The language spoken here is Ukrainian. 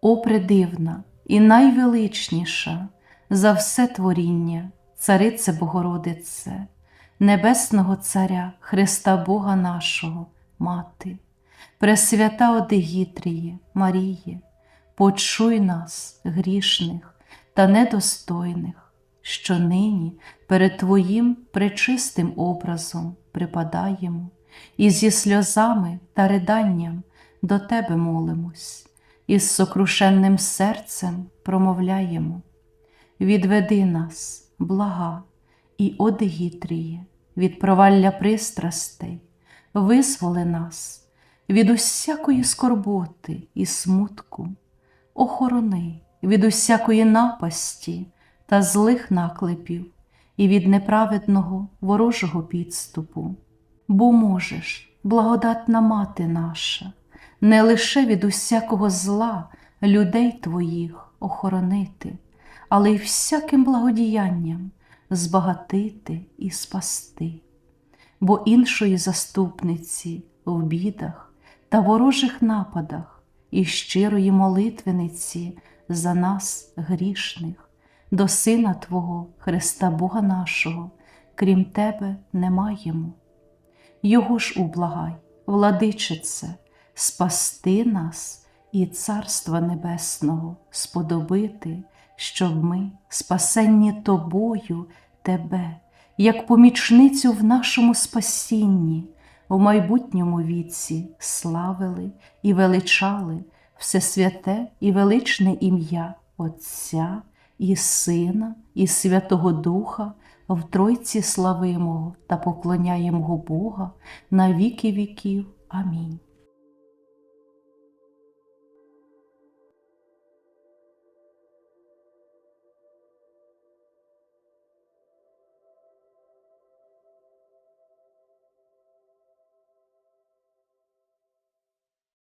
О предивна і найвеличніша за все творіння, Царице Богородице, Небесного Царя, Христа Бога нашого, Мати, Пресвята Одегітріє, Маріє, почуй нас, грішних та недостойних, що нині перед Твоїм пречистим образом припадаємо і зі сльозами та риданням до Тебе молимось, і з сокрушенним серцем промовляємо. Відведи нас, блага, і одегітріє, від провалля пристрастей, визволи нас від усякої скорботи і смутку, охорони від усякої напасті та злих наклепів і від неправедного ворожого підступу. Бо можеш, благодатна мати наша, не лише від усякого зла людей твоїх охоронити, але й всяким благодіянням збагатити і спасти, бо іншої заступниці в бідах та ворожих нападах і щирої молитвениці за нас грішних, до Сина Твого, Христа Бога нашого, крім Тебе не маємо. Його ж ублагай, владичице, спасти нас і Царства Небесного сподобити, щоб ми, спасенні Тобою, Тебе, як помічницю в нашому спасінні, в майбутньому віці славили і величали всесвяте і величне ім'я Отця і Сина, і Святого Духа в Тройці славимого та поклоняємого Бога на віки віків. Амінь.